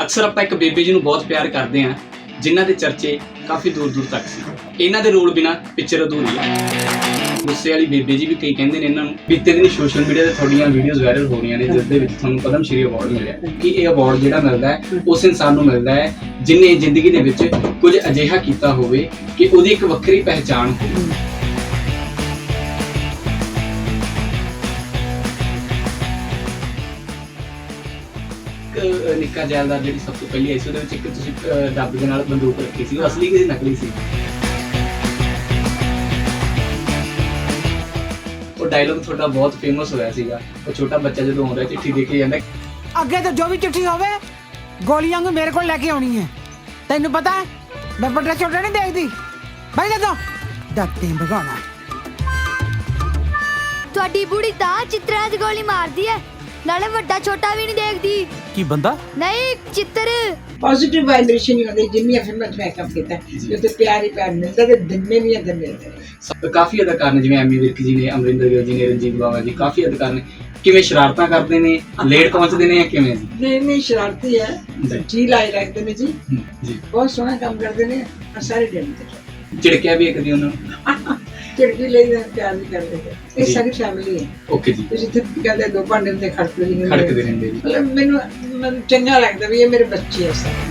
ਅਕਸਰ ਆਪਾਂ ਇੱਕ ਬੇਬੇ ਜੀ ਨੂੰ ਬਹੁਤ ਪਿਆਰ ਕਰਦੇ ਹਾਂ, ਜਿਨ੍ਹਾਂ ਦੇ ਚਰਚੇ ਕਾਫੀ ਦੂਰ ਦੂਰ ਤੱਕ ਸੀ। ਇਹਨਾਂ ਦੇ ਰੋਲ ਬਿਨਾ ਪਿਕਚਰ ਅਧੂਰੀ ਹੈ ਗੁੱਸੇ ਵਾਲੀ ਬੇਬੇ ਜੀ ਵੀ ਕਈ ਕਹਿੰਦੇ ਨੇ ਇਹਨਾਂ ਨੂੰ ਬੀਤੇ ਦਿਨ ਸੋਸ਼ਲ ਮੀਡੀਆ ਤੇ ਤੁਹਾਡੀਆਂ ਵੀਡੀਓਜ਼ ਵਾਇਰਲ ਹੋ ਰਹੀਆਂ ਨੇ ਜਿਸ ਦੇ ਵਿੱਚ ਤੁਹਾਨੂੰ ਪਦਮ ਸ਼੍ਰੀ ਅਵਾਰਡ ਮਿਲਿਆ। ਕਿ ਇਹ ਅਵਾਰਡ ਜਿਹੜਾ ਮਿਲਦਾ ਹੈ, ਉਸ ਇਨਸਾਨ ਨੂੰ ਮਿਲਦਾ ਹੈ, ਜਿਨੇ ਜ਼ਿੰਦਗੀ ਦੇ ਵਿੱਚ ਕੁਝ ਅਜਿਹਾ ਕੀਤਾ ਹੋਵੇ ਕਿ ਉਹਦੀ ਇੱਕ ਵੱਖਰੀ ਪਹਿਚਾਣ ਹੋਵੇ। ਨਿੱਕਾ ਜੈਲਦਾਰ ਜਿਹੜੀ ਸਭ ਤੋਂ ਪਹਿਲੀ ਆਈ ਸੀ ਉਹਦੇ ਵਿੱਚ ਇੱਕ ਤੁਸੀਂ ਅਹ, ਡੱਬ ਦੇ ਨਾਲ ਬੰਦੂਕ ਰੱਖੀ ਸੀ ਉਹ ਅਸਲੀ ਕਿ ਨਕਲੀ ਸੀ? ਉਹ ਡਾਇਲੌਗ ਤੁਹਾਡਾ ਬਹੁਤ ਫੇਮਸ ਹੋਇਆ ਸੀਗਾ। ਉਹ ਛੋਟਾ ਬੱਚਾ ਜਦੋਂ ਆਉਂਦਾ ਚਿੱਠੀ ਦੇ ਕੇ ਜਾਂਦਾ। ਅੱਗੇ ਤੋਂ ਜੋ ਵੀ ਚਿੱਠੀ ਹੋਵੇ ਗੋਲੀਆਂ ਨੂੰ ਮੇਰੇ ਕੋਲ ਲੈ ਕੇ ਆਉਣੀ ਹੈ। ਤੈਨੂੰ ਪਤਾ ਹੈ ਮੈਂ ਵੱਡਾ ਛੋਟਾ ਨਹੀਂ ਦੇਖਦੀ। ਬਈ ਜਦੋਂ ਦੱਤੇ ਭਗਾਉਣਾ। ਤੁਹਾਡੀ ਬੁੜੀ ਤਾਂ ਚਿੱਤਰਾਂ 'ਚ ਗੋਲੀ ਮਾਰਦੀ ਐ ਨਾਲੇ ਵੱਡਾ ਛੋਟਾ ਵੀ ਨਹੀਂ ਦੇਖਦੀ। ਕੀ ਬੰਦਾ? ਨਹੀਂ ਚਿੱਤਰ। ਪੋਜ਼ਿਟਿਵ ਵਾਈਬ੍ਰੇਸ਼ਨ ਹੀ ਹੁੰਦੀ ਜਿੰਨੀਆਂ ਫਿਲਮਾਂ ਚ ਮੇਕਅਪ ਕੀਤਾ ਜੋ ਤੇ ਪਿਆਰ ਹੀ ਪਿਆਰ ਮਿਲਦਾ ਤੇ ਦਿਨੇ ਵੀ ਅੰਦਰ ਮਿਲਦੇ ਨੇ ਸਭ- ਕਾਫੀ ਅਦਾਕਾਰ ਨੇ ਜਿਵੇਂ ਐਮੀ ਵਿਰਕ ਜੀ ਨੇ ਅਮਰਿੰਦਰ ਗਿੱਲ ਜੀ ਨੇ ਰਣਜੀਤ ਬਾਵਾ ਜੀ ਕਾਫੀ ਅਦਾਕਾਰ ਨੇ ਕਿਵੇਂ ਸ਼ਰਾਰਤਾਂ ਕਰਦੇ ਨੇ ਲੇਟ ਪਹੁੰਚਦੇ ਨੇ ਜਾਂ ਕਿਵੇਂ? ਜੀ ਨਹੀਂ ਨਹੀਂ ਸ਼ਰਾਰਤੀ ਹੈ ਜੀ। ਜੀ ਲਾਈ ਰੱਖਦੇ ਨੇ ਜੀ। ਹਮ, ਜੀ। ਬਹੁਤ ਸੋਹਣਾ ਕੰਮ ਕਰਦੇ ਨੇ ਔਰ ਸਾਰੇ ਦਿਨ ਤੇ। ਝਿੜਕਿਆ ਵੀ ਇੱਕ ਦੀ ਉਹਨਾਂ ਨੂੰ ਚਿੜਕੀ ਲਈ ਦਾ ਪਿਆਰ ਵੀ ਕਰਦੇ ਇਹ ਜੀ। ਸਾਡੀ ਫੈਮਿਲੀ ਹੈ। ਓਕੇ ਜੀ। ਤੇ ਜਿੱਥੇ ਕਹਿੰਦੇ ਦੋ ਭਾਂਡੇ ਤੇ ਖੜਕਦੇ ਨਹੀਂ ਖੜਕਦੇ ਰਹਿੰਦੇ ਜੀ। ਮਤਲਬ ਮੈਨੂੰ ਮੈਨੂੰ ਚੰਗਾ ਲੱਗਦਾ ਵੀ ਇਹ ਮੇਰੇ ਬੱਚੇ ਐ ਸਾਰੇ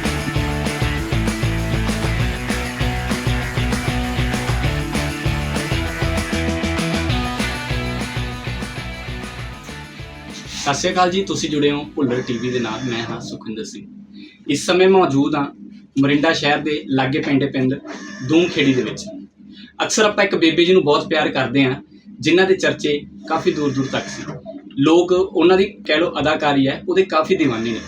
ਸਤਿ ਸ਼੍ਰੀ ਅਕਾਲ ਜੀ ਤੁਸੀਂ ਜੁੜੇ ਹੋ ਭੁੱਲਰ ਟੀਵੀ ਦੇ ਨਾਲ। ਮੈਂ ਹਾਂ ਸੁਖਿੰਦਰ ਸਿੰਘ। ਇਸ ਸਮੇਂ ਮੌਜੂਦ ਹਾਂ ਮਰਿੰਡਾ ਸ਼ਹਿਰ ਦੇ ਲਾਗੇ ਪੈਂਦੇ ਪਿੰਡ ਦੂਮਖੇੜੀ ਦੇ ਵਿੱਚ। ਅਕਸਰ ਆਪਾਂ ਇੱਕ ਬੇਬੇ ਜੀ ਨੂੰ ਬਹੁਤ ਪਿਆਰ ਕਰਦੇ ਹਾਂ ਜਿਨ੍ਹਾਂ ਦੇ ਚਰਚੇ ਕਾਫੀ ਦੂਰ ਦੂਰ ਤੱਕ ਸੀ। ਲੋਕ ਉਹਨਾਂ ਦੀ ਕਹਿ ਲਓ ਅਦਾਕਾਰੀ ਹੈ ਉਹਦੇ ਕਾਫੀ دیਵਾਨੇ ਨੇ।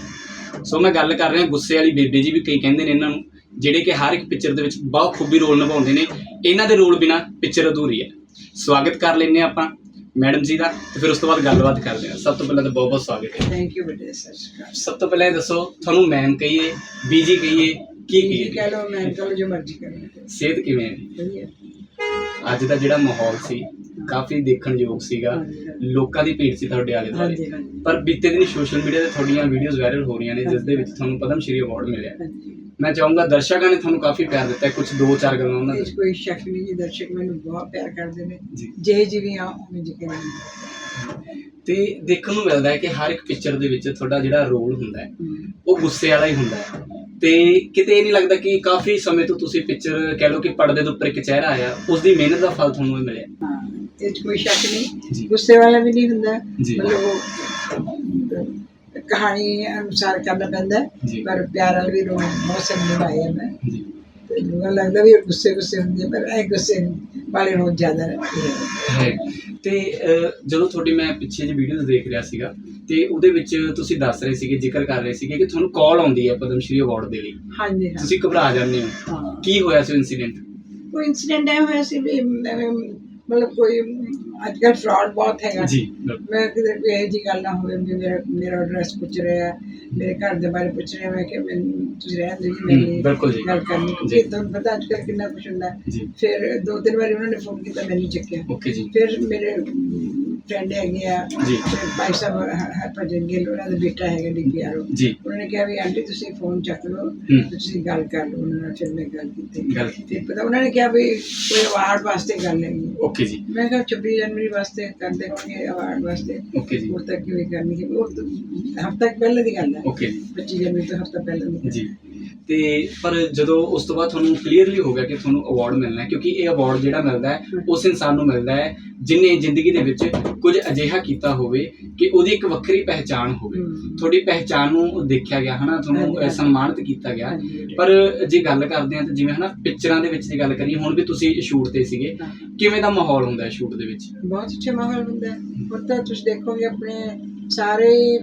ਸੋ ਮੈਂ ਗੱਲ ਕਰ ਰਿਹਾ ਗੁੱਸੇ ਵਾਲੀ ਬੇਬੇ ਜੀ ਵੀ ਕਈ ਕਹਿੰਦੇ ਨੇ ਇਹਨਾਂ ਨੂੰ ਜਿਹੜੇ ਕਿ ਹਰ ਇੱਕ ਪਿਕਚਰ ਦੇ ਵਿੱਚ ਬਹੁਤ ਖੂਬੀ ਰੋਲ ਨਿਭਾਉਂਦੇ ਨੇ ਇਹਨਾਂ ਦੇ ਰੋਲ ਬਿਨਾ ਪਿਕਚਰ ਅਧੂਰੀ ਹੈ। ਸਵਾਗਤ ਕਰ ਲੈਂਦੇ ਹਾਂ ਆਪਾਂ ਮੈਡਮ ਜੀ ਦਾ ਤੇ ਫਿਰ ਉਸ ਤੋਂ ਬਾਅਦ ਗੱਲਬਾਤ ਕਰਦੇ ਹਾਂ। ਸਭ ਤੋਂ ਪਹਿਲਾਂ ਤਾਂ ਬਹੁਤ ਬਹੁਤ ਸਵਾਗਤ ਹੈ। ਥੈਂਕ ਯੂ ਬੇਟੇ ਸ਼੍ਰੀ। ਸਭ ਤੋਂ ਪਹਿਲਾਂ ਇਹ ਦੱਸੋ ਤੁਹਾਨੂੰ ਮੈਮ ਕਹੀਏ ਬੀਜੀ ਕਹੀਏ ਕੀ ਕਹੀਏ? ਕਹਿ ਲਓ ਮੈਂ ਕਹ ਜੋ ਮਰਜ਼ੀ ਕਰੋ। ਸਿਹਤ ਕਿਵੇਂ ਹੈ? ਵਧੀਆ। ਅੱਜ ਦਾ ਜਿਹੜਾ ਮਾਹੌਲ ਸੀ ਕਾਫੀ ਦੇਖਣ ਯੋਗ ਸੀਗਾ। ਲੋਕਾਂ ਦੀ ਭੀੜ ਸੀ ਤੁਹਾਡੇ ਆਲੇ ਦੁਆਲੇ। ਪਰ ਬੀਤੇ ਦਿਨ ਸੋਸ਼ਲ ਮੀਡੀਆ ਤੇ ਤੁਹਾਡੀਆਂ ਵੀਡੀਓਜ਼ ਵਾਇਰਲ ਹੋ ਰਹੀਆਂ ਨੇ ਜਿਸ ਦੇ ਵਿੱਚ ਤੁਹਾਨੂੰ ਪਦਮ ਸ਼੍ਰੀ ਅਵਾਰਡ ਮਿਲਿਆ। ਮੈਂ ਚਾਹੂੰਗਾ ਦਰਸ਼ਕਾਂ ਨੇ ਤੁਹਾਨੂੰ ਕਾਫੀ ਪਿਆਰ ਦਿੱਤਾ ਕੁਝ ਦੋ ਚਾਰ ਗੱਲਾਂ ਉਹਨਾਂ ਦੇ। ਕੋਈ ਸ਼ੱਕ ਨਹੀਂ ਜੀ ਦਰਸ਼ਕ ਮੈਨੂੰ ਬਹੁਤ ਪਿਆਰ ਕਰਦੇ ਨੇ। ਜੀ। ਜਿਵੇਂ ਆ ਉਵੇਂ ਜਿਵੇਂ ਤੇ ਦੇਖਣ ਨੂੰ ਮਿਲਦਾ ਹੈ ਕਿ ਹਰ ਇੱਕ ਪਿਕਚਰ ਦੇ ਵਿੱਚ ਤੁਹਾਡਾ ਜਿਹੜਾ ਰੋਲ ਹੁੰਦਾ ਹੈ ਉਹ ਗੁੱਸੇ ਵਾਲਾ ਹੀ ਹੁੰਦਾ ਹੈ। ਤੇ ਕਿਤੇ ਇਹ ਨਹੀਂ ਲੱਗਦਾ ਕਿ ਕਾਫੀ ਸਮੇਂ ਤੋਂ ਤੁਸੀਂ ਪਿਕਚਰ ਕਹਿ ਲਓ ਕਿ ਪਰਦੇ ਦੇ ਉੱਪਰ ਇੱਕ ਚਿਹਰਾ ਆਇਆ ਉਸ ਦੀ ਮਿਹਨਤ ਦਾ ਫਲ ਤੁਹਾਨੂੰ ਇਹ ਮਿਲਿਆ? ਹਾਂ ਇਹ 'ਚ ਕੋਈ ਸ਼ੱਕ ਜੀ। ਨਹੀਂ ਗੁੱਸੇ ਵਾਲਾ ਵੀ ਨਹੀਂ ਹੁੰਦਾ। ਜੀ। ਮਤਲਬ ਉਹ ਕਹਾਣੀ ਅਨੁਸਾਰ ਕਰਨਾ ਪੈਂਦਾ ਹੈ, ਜੀ। ਪਰ ਪਿਆਰ ਵਾਲੇ ਵੀ ਰੋਲ ਬਹੁਤ ਸਾਰੇ ਨਿਭਾਏ ਆ ਮੈਂ। ਜੀ। ਤੇ ਮੈਨੂੰ ਲੱਗਦਾ ਵੀ ਗੁੱਸੇ ਗੁੱਸੇ ਹੁੰਦੇ ਆ, ਪਰ ਇਹ ਗੁੱਸੇ ਵਾਲੇ ਰੋਲ ਜ਼ਿਆਦਾ ਰਹਿੰਦੇ ਹੈ। ਤੇ ਜਦੋਂ ਤੁਹਾਡੀ ਮੈਂ ਪਿੱਛੇ ਜਿਹੀ ਵੀਡੀਓਜ਼ ਦੇਖ ਰਿਹਾ ਸੀਗਾ ਤੇ ਉਹਦੇ ਵਿੱਚ ਤੁਸੀਂ ਦੱਸ ਰਹੇ ਸੀਗੇ ਜ਼ਿਕਰ ਕਰ ਰਹੇ ਸੀਗੇ ਕਿ ਤੁਹਾਨੂੰ ਕਾਲ ਆਉਂਦੀ ਹੈ ਪਦਮ ਸ਼੍ਰੀ ਅਵਾਰਡ ਦੇ ਲਈ। ਹਾਂਜੀ ਹਾਂ। ਤੁਸੀਂ ਘਬਰਾ ਜਾਂਦੇ ਹੋ। ਕੀ ਹੋਇਆ ਸੀ ਇਨਸੀਡੈਂਟ ਕੋਈ ਇਨਸੀਡੈਂਟ ਆਇਆ ਹੋਇਆ ਸੀ ਵੀ ਮਤਲਬ ਕੋਈ ਅੱਜ ਕੱਲ੍ਹ ਫਰਾਡ ਬਹੁਤ ਹੈਗਾ ਜੀ। ਮੈਂ ਕਿਤੇ ਵੀ ਇਹ ਜੀ ਗੱਲ ਨਾ ਹੋਵੇ ਵੀ ਮੇਰਾ ਮੇਰਾ ਐਡਰੈਸ ਪੁੱਛ ਰਿਹਾ ਮੇਰੇ ਘਰ ਦੇ ਬਾਰੇ ਪੁੱਛ ਰਿਹਾ ਮੈਂ ਕਿ ਮੈਨੂੰ ਤੁਸੀਂ ਰਹਿਣ ਦਿਓ ਜੀ ਮੇਰੇ ਬਿਲਕੁਲ ਜੀ। ਗੱਲ ਕਰਨੀ ਜੀ। ਕਿਉਂਕਿ ਤੁਹਾਨੂੰ ਪਤਾ ਅੱਜ ਕੱਲ੍ਹ ਕਿੰਨਾ ਕੁਛ ਹੁੰਦਾ ਫਿਰ ਦੋ ਤਿੰਨ ਵਾਰੀ ਉਹਨਾਂ ਨੇ ਫੋਨ ਕੀਤਾ ਮੈਂ ਨਹੀਂ ਚੱਕਿਆ ਓਕੇ ਜੀ ਫਿਰ ਮੇਰੇ ਫਰੈਂਡ ਹੈਗੇ ਆ। ਜੀ। ਭਾਈ ਸਾਹਿਬ ਹਰਭਜਨ ਗਿੱਲ ਉਹਨਾਂ ਦਾ ਬੇਟਾ ਹੈਗਾ ਡੀਪੀਆਰਓ। ਜੀ। ਉਹਨਾਂ ਨੇ ਕਿਹਾ ਵੀ ਆਂਟੀ ਤੁਸੀਂ ਫੋਨ ਚੱਕ ਲਓ। ਤੁਸੀਂ ਗੱਲ ਕਰ ਲਓ ਉਹਨਾਂ ਨਾਲ ਫਿਰ ਮੈਂ ਗੱਲ ਕੀਤੀ। ਗੱਲ ਕੀਤੀ। ਤੇ ਪਤਾ ਉਹਨਾਂ ਨੇ ਕਿਹਾ ਵੀ ਕੋਈ ਅਵਾਰਡ ਵਾਸਤੇ ਗੱਲ ਹੈਗੀ ਓਕੇ ਜੀ। ਮੈਂ ਕਿਹਾ 26 ਜਨਵਰੀ ਵਾਸਤੇ ਕਰਦੇ ਹੋਣਗੇ ਅਵਾਰਡ ਵਾਸਤੇ। ਓਕੇ ਜੀ। ਹੋਰ ਤੱਕ ਕਿਵੇਂ ਕਰਨੀ ਹੈ। ਉਹ ਹਫ਼ਤਾ ਪਹਿਲਾਂ ਦੀ ਗੱਲ ਹੈ। ਓਕੇ ਜੀ। 25 ਜਨਵਰੀ ਤੋਂ ਹਫ਼ਤਾ ਪਹਿਲਾਂ ਦੀ ਜੀ। ਤੇ ਪਰ ਜਦੋਂ ਉਸ ਤੋਂ ਬਾਅਦ ਤੁਹਾਨੂੰ ਕਲੀਅਰਲੀ ਹੋ ਗਿਆ ਕਿ ਤੁਹਾਨੂੰ ਅਵਾਰਡ ਮਿਲਣਾ ਹੈ ਕਿਉਂਕਿ ਇਹ ਅਵਾਰਡ ਜਿਹੜਾ ਮਿਲਦਾ ਹੈ ਉਸ ਇਨਸਾਨ ਨੂੰ ਮਿਲਦਾ ਹੈ ਜਿਨੇ ਜ਼ਿੰਦਗੀ ਦੇ ਵਿੱਚ ਕੁਝ ਅਜਿਹਾ ਕੀਤਾ ਹੋਵੇ ਕਿ ਉਹਦੀ ਇੱਕ ਵੱਖਰੀ ਪਹਿਚਾਣ ਹੋਵੇ। ਤੁਹਾਡੀ ਪਹਿਚਾਣ ਨੂੰ ਦੇਖਿਆ ਗਿਆ ਹਨਾ ਤੁਹਾਨੂੰ। ਸਨਮਾਨਿਤ ਕੀਤਾ ਗਿਆ। ਪਰ ਜੇ ਗੱਲ ਕਰਦੇ ਹਾਂ ਤਾਂ ਜਿਵੇਂ ਹਨਾ ਪਿਕਚਰਾਂ ਦੇ ਵਿੱਚ ਦੀ ਗੱਲ ਕਰੀਏ ਹੁਣ ਵੀ ਤੁਸੀਂ ਸ਼ੂਟ ਤੇ ਸੀਗੇ। ਕਿਵੇਂ ਦਾ ਮਾਹੌਲ ਹੁੰਦਾ ਹੈ ਸ਼ੂਟ ਦੇ ਵਿੱਚ ਬਹੁਤ ਅੱਛਾ ਮਾਹੌਲ ਹੁੰਦਾ ਹੈ ਹੁਣ ਤਾਂ ਤੁਸੀਂ ਦੇਖੋਗੇ ਆਪਣੇ ਸਾਰੇ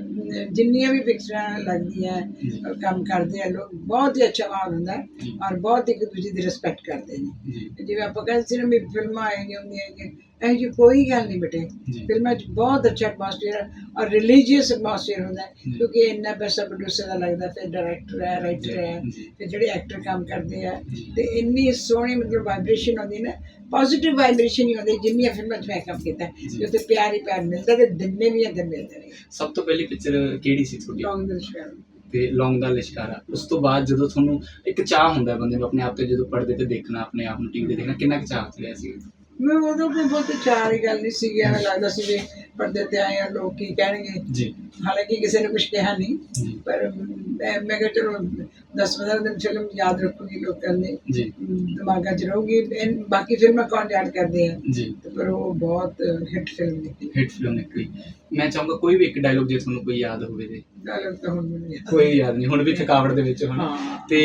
ਜਿੰਨੀਆਂ ਵੀ ਪਿਕਚਰਾਂ ਲੱਗਦੀਆਂ ਜੀ। ਅਹ, ਕੰਮ ਕਰਦੇ ਆ ਲੋਕ ਬਹੁਤ ਹੀ ਅੱਛਾ ਮਾਹੌਲ ਹੁੰਦਾ ਹੈ ਜੀ। ਔਰ ਬਹੁਤ ਇੱਕ ਦੂਜੇ ਦੀ ਰਿਸਪੈਕਟ ਕਰਦੇ ਨੇ ਜੀ ਜਿਵੇਂ ਆਪਾਂ ਕਹਿੰਦੇ ਸੀ ਨਾ ਵੀ ਫਿਲਮਾਂ ਆਏਗੀਆਂ ਹੁੰਦੀਆਂ ਕਿ ਇਹ ਜੀ ਕੋਈ ਗੱਲ ਨਹੀਂ ਬੇਟੇ ਜੀ। ਫਿਲਮਾਂ 'ਚ ਬਹੁਤ ਅੱਛਾ ਐਟਮੋਸਫੇਅਰ ਔਰ ਰਿਲੀਜੀਅਸ ਐਟਮੋਸਫੇਅਰ ਹੁੰਦਾ ਹੈ ਜੀ। ਕਿਉਂਕਿ ਇੰਨਾ ਪੈਸਾ ਪ੍ਰੋਡਿਊਸਰ ਦਾ ਲੱਗਦਾ ਫਿਰ ਡਾਇਰੈਕਟਰ ਹੈ ਰਾਈਟਰ ਹੈ ਜੀ। ਫਿਰ ਜਿਹੜੇ ਐਕਟਰ ਕੰਮ ਕਰਦੇ ਆ ਜੀ। ਤੇ ਇੰਨੀ ਸੋਹਣੀ ਮਤਲਬ ਵਾਈਬ੍ਰੇਸ਼ਨ ਆਉਂਦੀ ਨਾ ਪੋਜ਼ਿਟਿਵ ਵਾਈਬ੍ਰੇਸ਼ਨ ਹੀ ਆਉਂਦੀ ਜਿੰਨੀਆਂ ਫਿਲਮਾਂ 'ਚ ਮੈਂ ਕੰਮ ਕੀਤਾ ਜੀ। ਜੋ ਤੇ ਪਿਆਰ ਹੀ ਪਿਆਰ ਮਿਲਦਾ ਤੇ ਦਿਨੇ ਵੀ ਅੰਦਰ ਮਿਲਦੇ ਨੇ ਸਭ ਤੋਂ ਪਹਿਲੀ ਪਿਕਚਰ ਕਿਹੜੀ ਸੀ ਤੁਹਾਡੀ? ਲੌਂਗ ਦਿਲਸ਼ਕਰ ਤੇ ਲੌਂਗ ਦਾ ਲਿਸ਼ਕਾਰਾ ਉਸ ਤੋਂ ਬਾਅਦ ਜਦੋਂ ਤੁਹਾਨੂੰ ਇੱਕ ਚਾਹ ਹੁੰਦਾ ਬੰਦੇ ਨੂੰ ਆਪਣੇ ਆਪ ਤੇ ਜਦੋਂ ਪਰਦੇ ਤੇ ਦੇਖਣਾ ਆਪਣੇ ਆਪ ਨੂੰ ਟੀਵੀ ਤੇ ਦੇਖਣਾ ਕਿੰਨਾ ਕੁ ਚਾਹ ਚੜਿਆ ਸੀ? ਮੈਂ ਉਦੋਂ ਕੋਈ ਬਹੁਤ ਚਾਰ ਹੀ ਗੱਲ ਨਹੀਂ ਸੀ ਐਵੇਂ ਲੱਗਦਾ ਸੀ ਵੀ ਪਰਦੇ ਤੇ ਆਏ ਆ ਲੋਕ ਕੀ ਕਹਿਣਗੇ। ਜੀ। ਹਾਲਾਂਕਿ ਕਿਸੇ ਨੇ ਕੁਝ ਕਿਹਾ ਨਹੀਂ ਪਰ ਮੈਂ ਮੈਂ ਕਿਹਾ ਚਲੋ 10-15 ਦਿਨ ਫਿਲਮ ਯਾਦ ਰੱਖੂਗੀ ਲੋਕਾਂ ਦੇ ਜੀ। ਦਿਮਾਗਾਂ 'ਚ ਰਹੂਗੀ ਬਾਕੀ ਫਿਲਮਾਂ ਕੌਣ ਯਾਦ ਕਰਦੇ ਆ? ਜੀ। ਪਰ ਉਹ ਬਹੁਤ ਹਿੱਟ ਫਿਲਮ ਨਿਕਲੀ। ਹਿੱਟ ਫਿਲਮ ਨਿਕਲੀ। ਮੈਂ ਚਾਹੂੰਗਾ ਕੋਈ ਵੀ ਇੱਕ ਡਾਇਲੋਗ ਜੇ ਤੁਹਾਨੂੰ ਕੋਈ ਯਾਦ ਹੋਵੇ ਤੇ। ਗੱਲ ਤਾਂ ਹੁਣ ਕੋਈ ਯਾਦ ਨਹੀਂ ਹੁਣ ਵੀ ਥਕਾਵਟ ਦੇ ਵਿੱਚ ਹੋਣਾ। ਹਾਂ। ਤੇ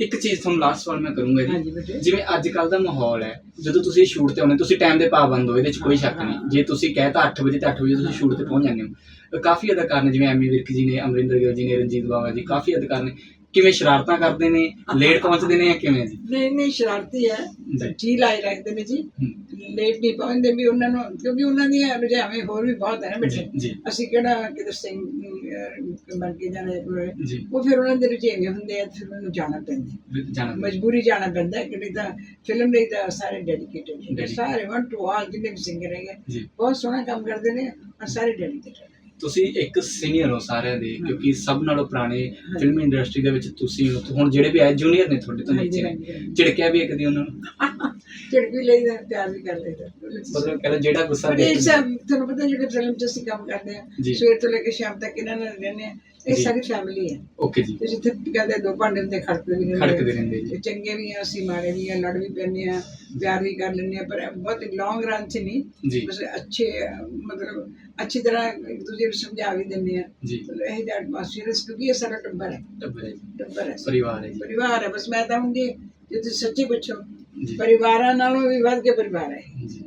ਇੱਕ ਚੀਜ਼ ਤੁਹਾਨੂੰ ਲਾਸਟ ਸਵਾਲ ਮੈਂ ਕਰੂੰਗਾ ਜੀ। ਬੇਟੇ। ਜਿਵੇਂ ਅੱਜ ਕੱਲ ਦਾ ਮਾਹੌਲ ਹੈ ਜਦੋਂ ਤੁਸੀਂ ਸ਼ੂਟ ਤੇ ਆਉਂਦੇ ਤੁਸੀਂ ਟਾਈਮ ਦੇ ਪਾਬੰਦ ਹੋ ਇਹਦੇ 'ਚ ਕੋਈ ਸ਼ੱਕ ਨਹੀਂ। ਜੇ ਤੁਸੀਂ ਕਹਿ ਤਾਂ 8 ਵਜੇ ਤੇ 8 ਵਜੇ ਤੁਸੀਂ ਸ਼ੂਟ ਤੇ ਪਹੁੰਚ ਜਾਂਦੇ ਹੋ। ਅਹ ਕਾਫੀ ਅਦਾਕਾਰ ਨੇ ਜਿਵੇਂ ਐਮੀ ਵਿਰਕ ਜੀ ਨੇ ਅਮਰਿੰਦਰ ਗਿੱਲ ਜੀ ਨੇ ਰਣਜੀਤ ਬਾਵਾ ਜੀ ਕਾਫੀ ਅਦਾਕਾਰ ਨੇ ਕਿਵੇਂ ਸ਼ਰਾਰਤਾਂ ਕਰਦੇ ਨੇ? ਲੇਟ ਪਹੁੰਚਦੇ ਨੇ ਜਾਂ ਕਿਵੇਂ ਜੀ? ਨਹੀਂ ਨਹੀਂ ਸ਼ਰਾਰਤੀ ਹੈ। ਜੀ। ਲਾਈ ਰੱਖਦੇ ਨੇ ਜੀ। ਲੇਟ ਨਹੀਂ ਪਹੁੰਚਦੇ ਵੀ ਉਹਨਾਂ ਨੂੰ ਕਿਉਂਕਿ ਉਹਨਾਂ ਦੀਆਂ ਰੁਝਾਵੇਂ ਹੋਰ ਵੀ ਬਹੁਤ ਹੈ ਨਾ ਬੇਟੇ ਅਸੀਂ ਕਿਹੜਾ ਕਿਤੇ ਸਿੰਘ ਬਣ ਕੇ ਜਾਣਾ ਉਹ ਫਿਰ ਉਹਨਾਂ ਦੇ ਰੁਝੇਵੇਂ ਹੁੰਦੇ ਆ ਫਿਰ ਮੈਨੂੰ ਜਾਣਾ ਪੈਂਦਾ। ਮਜਬੂਰੀ ਜਾਣਾ ਪੈਂਦਾ ਕਿਉਂਕਿ ਤਾਂ ਫਿਲਮ ਲਈ ਤਾਂ ਸਾਰੇ ਡੈਡੀਕੇਟਡ. ਸਾਰੇ ਵਨ ਟੂ ਆਲ ਜਿੰਨੇ ਵੀ ਸਿੰਗਰ ਹੈਗੇ ਬਹੁਤ ਸੋਹਣਾ ਕੰਮ ਕਰਦੇ ਨੇ ਸਾਰੇ ਡੈਡੀਕੇਟਡ ਤੁਸੀਂ ਇੱਕ ਸੀਨੀਅਰ ਹੋ ਸਾਰਿਆਂ ਦੇ ਕਿਉਂਕਿ ਸਭ ਨਾਲੋਂ ਪੁਰਾਣੇ ਫਿਲਮ ਇੰਡਸਟਰੀ ਦੇ ਵਿੱਚ ਤੁਸੀਂ ਹੋ। ਹੁਣ ਜਿਹੜੇ ਵੀ ਆਏ ਜੂਨੀਅਰ ਨੇ ਤੁਹਾਡੇ ਤੋਂ ਨੀਚੇ। ਨੇ। ਝਿੜਕਿਆ ਵੀ ਇੱਕ ਦੀ ਉਹਨਾਂ ਨੂੰ। ਝਿੜਕ ਲਈਦਾ ਪਿਆਰ ਵੀ ਕਰ ਲਈਦਾ। ਮਤਲਬ ਕਹਿੰਦਾ ਜਿਹੜਾ ਗੁੱਸਾ ਸਭ ਤੁਹਾਨੂੰ ਪਤਾ ਜਿਹੜੇ ਫਿਲਮ 'ਚ ਅਸੀਂ ਕੰਮ ਕਰਦੇ ਆ। ਸਵੇਰ ਤੋਂ ਲੈ ਕੇ ਸ਼ਾਮ ਤੱਕ ਇਹਨਾਂ ਨਾਲ ਰਹਿੰਦੇ ਆ ਇਹ। ਸਾਡੀ ਫੈਮਿਲੀ ਹੈ। ਓਕੇ ਜੀ। ਤੇ ਜਿੱਥੇ ਕਹਿੰਦੇ ਦੋ ਭਾਂਡੇ ਹੁੰਦੇ ਖੜਕਦੇ ਵੀ ਰਹਿੰਦੇ। ਖੜਕਦੇ ਰਹਿੰਦੇ ਜੀ। ਚੰਗੇ ਵੀ ਆ ਅਸੀਂ ਮਾੜੇ ਵੀ ਆ ਲੜ ਵੀ ਪੈਂਦੇ ਆ ਪਿਆਰ ਵੀ ਕਰ ਲੈਂਦੇ ਆ ਪਰ ਬਹੁਤ ਲੌਂਗ ਰਨ 'ਚ ਨਹੀਂ। ਜੀ। ਬਸ ਅੱਛੇ ਮਤਲਬ ਅੱਛੀ ਤਰ੍ਹਾਂ ਇੱਕ ਦੂਜੇ ਨੂੰ ਸਮਝਾ ਵੀ ਦਿੰਦੇ ਆ ਇਹ ਜਿਹੜਾ ਐਟਮੋਸਫੀਅਰ ਕਿਉਂਕਿ ਇਹ ਸਾਡਾ ਟੱਬਰ ਹੈ। ਟੱਬਰ ਹੈ ਟੱਬਰ ਹੈ। ਪਰਿਵਾਰ ਹੈ ਪਰਿਵਾਰ ਹੈ। ਬਸ ਮੈਂ ਤਾਂ ਹੁੰਦੀ ਜੇ ਤੁਸੀਂ ਸੱਚੀ ਪੁੱਛੋ ਪਰਿਵਾਰਾਂ ਨਾਲੋਂ ਵੀ ਵੱਧ ਕੇ ਪਰਿਵਾਰ ਹੈ। ਜੀ।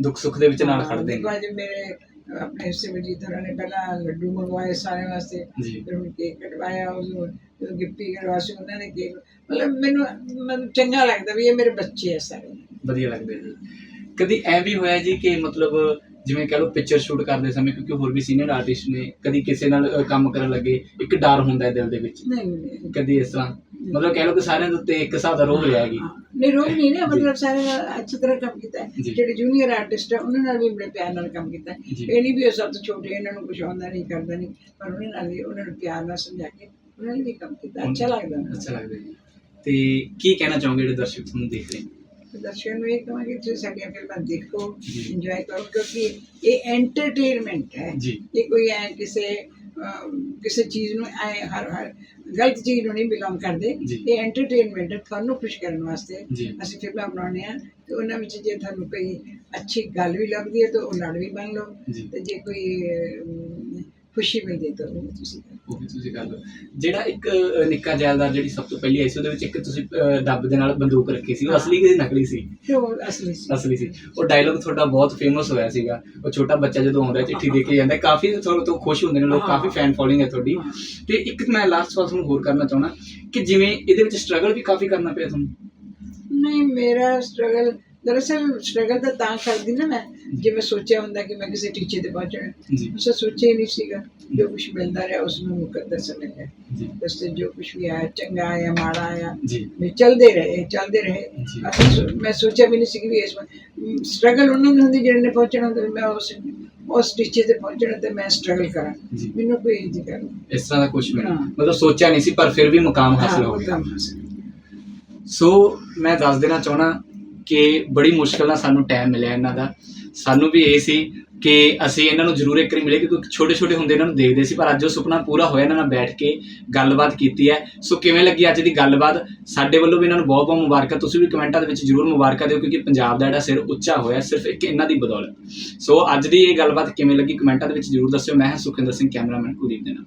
ਦੁੱਖ ਸੁੱਖ ਦੇ ਵਿੱਚ ਨਾਲ ਖੜਦੇ ਨੇ। ਮੇਰੇ ਆਪਣੇ ਸਿਮਰਜੀਤ ਹੋਰਾਂ ਨੇ ਪਹਿਲਾਂ ਲੱਡੂ ਮੰਗਵਾਏ ਸਾਰਿਆਂ ਵਾਸਤੇ ਜੀ ਫਿਰ ਹੁਣ ਕੇਕ ਕਟਵਾਇਆ ਜਦੋਂ ਗਿਫਟੀ ਕਰਵਾ ਸੀ ਉਹਨਾਂ ਨੇ ਕੇਕ ਮਤਲਬ ਮੈਨੂੰ ਮੈਨੂੰ ਚੰਗਾ ਲੱਗਦਾ ਵੀ ਇਹ ਮੇਰੇ ਬੱਚੇ ਆ ਸਾਰੇ ਵਧੀਆ ਲੱਗਦੇ ਜੀ ਕਦੀ ਐ ਵੀ ਹੋਇਆ ਜੀ ਕਿ ਮਤਲਬ ਜਿਵੇਂ ਕਹ ਲਓ ਪਿਕਚਰ ਸ਼ੂਟ ਕਰਦੇ ਸਮੇਂ ਕਿਉਂਕਿ ਹੋਰ ਵੀ ਸੀਨੀਅਰ ਆਰਟਿਸਟ ਨੇ ਕਦੀ ਕਿਸੇ ਨਾਲ ਅ, ਕੰਮ ਕਰਨ ਲੱਗੇ ਇੱਕ ਡਰ ਹੁੰਦਾ ਹੈ ਦਿਲ ਦੇ ਵਿੱਚ। ਨਹੀਂ ਨਹੀਂ। ਕਦੀ ਇਸ ਤਰ੍ਹਾਂ। ਮਤਲਬ ਕਹਿ ਲਓ ਕਿ ਸਾਰਿਆਂ ਦੇ ਉੱਤੇ ਇੱਕ ਹਿਸਾਬ ਦਾ ਰੋਹ ਹੋਇਆ ਹੈਗੀ ਨਹੀਂ ਰੋਗ ਨਹੀਂ ਨਾ ਮਤਲਬ ਸਾਰੇ ਨਾਲ ਅੱਛੀ ਤਰ੍ਹਾਂ ਕੰਮ ਕੀਤਾ ਹੈ। ਜਿਹੜੇ ਜੂਨੀਅਰ ਆਰਟਿਸਟ ਆ ਉਹਨਾਂ ਨਾਲ ਵੀ ਬੜੇ ਪਿਆਰ ਨਾਲ ਕੰਮ ਕੀਤਾ ਹੈ। ਇਹ ਨਹੀਂ ਵੀ ਉਹ ਸਭ ਤੋਂ ਛੋਟੇ ਇਹਨਾਂ ਨੂੰ ਕੁਝ ਆਉਂਦਾ ਨਹੀਂ ਕਰਦਾ ਨਹੀਂ ਪਰ ਉਹਨਾਂ ਨਾਲ ਵੀ ਉਹਨਾਂ ਨੂੰ ਪਿਆਰ ਨਾਲ ਸਮਝਾ ਕੇ ਉਹਨਾਂ ਨੇ ਵੀ ਕੰਮ ਕੀਤਾ। ਅੱਛਾ ਲੱਗਦਾ। ਅੱਛਾ ਲੱਗਦਾ ਜੀ। ਤੇ ਕੀ ਕਹਿਣਾ ਚਾਹੋਗੇ ਜਿਹੜੇ ਦਰਸ਼ਕ ਤੁਹਾਨੂੰ ਦੇਖ ਰਹੇ ਨੇ? ਦਰਸ਼ਕਾਂ ਨੂੰ ਇਹ ਕਹਾਂਗੇ ਕਿ ਤੁਸੀਂ ਸਾਡੀਆਂ ਫਿਲਮਾਂ ਦੇਖੋ। ਇੰਜੋਏ ਕਰੋ ਕਿਉਂਕਿ ਇਹ ਐਂਟਰਟੇਨਮੈਂਟ ਹੈ। ਇਹ ਕੋਈ ਐ ਕਿਸੇ ਕਿਸੇ ਚੀਜ਼ ਨੂੰ ਐ ਹਰ ਹਰ ਗਲਤ ਚੀਜ਼ ਨੂੰ ਨਹੀਂ ਬਿਲੋਂਗ ਕਰਦੇ। ਇਹ ਐਂਟਰਟੇਨਮੈਂਟ ਹੈ ਤੁਹਾਨੂੰ ਖੁਸ਼ ਕਰਨ ਵਾਸਤੇ। ਅਸੀਂ ਫਿਲਮਾਂ ਬਣਾਉਂਦੇ ਆ ਤੇ ਉਹਨਾਂ ਵਿੱਚ ਜੇ ਤੁਹਾਨੂੰ ਕੋਈ ਅੱਛੀ ਗੱਲ ਵੀ ਲੱਗਦੀ ਹੈ ਤਾਂ ਉਹ ਲੜ ਵੀ ਬਣ ਲਓ। ਤੇ ਜੇ ਕੋਈ ਖੁਸ਼ੀ ਮਿਲਦੀ ਹੈ ਤਾਂ ਉਹ ਵੀ ਤੁਸੀਂ। ਉਹ ਵੀ ਤੁਸੀਂ ਲਓ ਜਿਹੜਾ ਇੱਕ ਅ, ਨਿੱਕਾ ਜੈਲਦਾਰ ਜਿਹੜੀ ਸਭ ਤੋਂ ਪਹਿਲੀ ਆਈ ਸੀ ਉਹਦੇ ਵਿੱਚ ਇੱਕ ਤੁਸੀਂ ਅ, ਡੱਬ ਦੇ ਨਾਲ ਬੰਦੂਕ ਰੱਖੀ ਸੀ ਉਹ ਅਸਲੀ ਕਿ ਨਕਲੀ ਸੀ ਤੇ ਉਹ ਅਸਲੀ ਸੀ ਅਸਲੀ ਸੀ ਉਹ ਡਾਇਲੋਗ ਤੁਹਾਡਾ ਬਹੁਤ ਫੇਮਸ ਹੋਇਆ ਸੀਗਾ ਉਹ ਛੋਟਾ ਬੱਚਾ ਜਦੋਂ ਆਉਂਦਾ ਹੈ, ਚਿੱਠੀ ਦੇ ਕੇ ਜਾਂਦਾ ਹੈ, ਕਾਫੀ ਤੁਹਾਨੂੰ ਤੋਂ ਖੁਸ਼ ਹੁੰਦੇ ਨੇ ਲੋਕ। ਕਾਫੀ ਫੈਨ ਫੋਲੋਇੰਗ ਹੈ ਤੁਹਾਡੀ। ਤੇ ਇੱਕ ਮੈਂ ਲਾਸਟ ਸਵਾਲ ਤੁਹਾਨੂੰ ਹੋਰ ਕਰਨਾ ਚਾਹੁੰਦਾ ਕਿ ਜਿਵੇਂ ਇਹਦੇ ਵਿੱਚ ਸਟਰਗਲ ਵੀ ਕਾਫੀ ਕਰਨਾ ਪਿਆ ਤੁਹਾਨੂੰ ਨਹੀਂ ਮੇਰਾ ਸਟਰਗਲ ਦਰਅਸਲ ਸਟਰਗਲ ਤਾਂ ਤਾਂ ਕਰਦੀ ਨਾ ਮੈਂ ਜੇ। ਮੈਂ ਸੋਚਿਆ ਹੁੰਦਾ ਕਿ ਮੈਂ ਕਿਸੇ ਟੀਚੇ ਤੇ ਪਹੁੰਚਣਾ ਉਸ ਸੋਚਿਆ ਹੀ ਨਹੀਂ ਸੀਗਾ। ਜੋ। ਕੁਝ ਮਿਲਦਾ ਰਿਹਾ ਉਸ ਨੂੰ ਮੁਕੱਦਰ ਸਮਝ ਲਿਆ ਜੀ। ਉਸ ਤੇ ਜੋ ਕੁਝ ਵੀ ਆਇਆ ਚੰਗਾ ਆਇਆ ਮਾੜਾ ਆਇਆ ਜੀ। ਵੀ ਚਲਦੇ ਰਹੇ ਚਲਦੇ ਰਹੇ। ਅਸੀਂ ਮੈਂ ਸੋਚਿਆ ਵੀ ਨਹੀਂ ਸੀ ਕਿ ਇਸ ਸਟਰਗਲ ਉਹਨਾਂ ਨੂੰ ਹੁੰਦੀ ਜਿਹੜੇ ਨੇ ਪਹੁੰਚਣਾ ਵੀ ਮੈਂ ਉਸ ਉਸ ਟੀਚੇ ਤੇ ਪਹੁੰਚਣਾ ਤੇ ਮੈਂ ਸਟਰਗਲ ਕਰਾਂ। ਮੈਨੂੰ ਕੋਈ ਇੰਜ ਕਰ ਇਸ ਤਰ੍ਹਾਂ ਦਾ ਕੁਝ ਵੀ। ਮਤਲਬ ਸੋਚਿਆ ਨਹੀਂ ਸੀ ਪਰ ਫਿਰ ਵੀ ਮੁਕਾਮ ਹਾਸਲ ਹੋ ਗਿਆ। ਸੋ ਮੈਂ ਦੱਸ ਦੇਣਾ ਚਾਹਣਾ ਕਿ ਬੜੀ ਮੁਸ਼ਕਲ ਨਾਲ ਸਾਨੂੰ ਟਾਈਮ ਮਿਲਿਆ ਇਹਨਾਂ ਦਾ। ਸਾਨੂੰ ਵੀ ਇਹ ਸੀ ਕਿ ਅਸੀਂ ਇਹਨਾਂ ਨੂੰ ਜ਼ਰੂਰ ਇੱਕ ਵਾਰੀ ਮਿਲੇ ਕਿਉਂਕਿ ਛੋਟੇ ਛੋਟੇ ਹੁੰਦੇ ਇਹਨਾਂ ਨੂੰ ਦੇਖਦੇ ਸੀ, ਪਰ ਅੱਜ ਉਹ ਸੁਪਨਾ ਪੂਰਾ ਹੋਇਆ ਇਹਨਾਂ ਨਾਲ ਬੈਠ ਕੇ ਗੱਲਬਾਤ ਕੀਤੀ ਹੈ। ਸੋ ਕਿਵੇਂ ਲੱਗੀ ਅੱਜ ਦੀ ਗੱਲਬਾਤ? ਸਾਡੇ ਵੱਲੋਂ ਵੀ ਇਹਨਾਂ ਨੂੰ ਬਹੁਤ ਬਹੁਤ ਮੁਬਾਰਕਾਂ। ਤੁਸੀਂ ਵੀ ਕਮੈਂਟਾਂ ਦੇ ਵਿੱਚ ਜ਼ਰੂਰ ਮੁਬਾਰਕਾਂ ਦਿਓ ਕਿਉਂਕਿ ਪੰਜਾਬ ਦਾ ਜਿਹੜਾ ਸਿਰ ਉੱਚਾ ਹੋਇਆ, ਸਿਰਫ ਇੱਕ ਇਹਨਾਂ ਦੀ ਬਦੌਲਤ। ਸੋ ਅੱਜ ਦੀ ਇਹ ਗੱਲਬਾਤ ਕਿਵੇਂ ਲੱਗੀ? ਕਮੈਂਟਾਂ ਦੇ ਵਿੱਚ ਜ਼ਰੂਰ ਦੱਸਿਓ। ਮੈਂ ਹਾਂ ਸੁਖਿੰਦਰ ਸਿੰਘ, ਕੈਮਰਾਮੈਨ ਕੁਲਦੀਪ ਦੇ ਨਾਲ।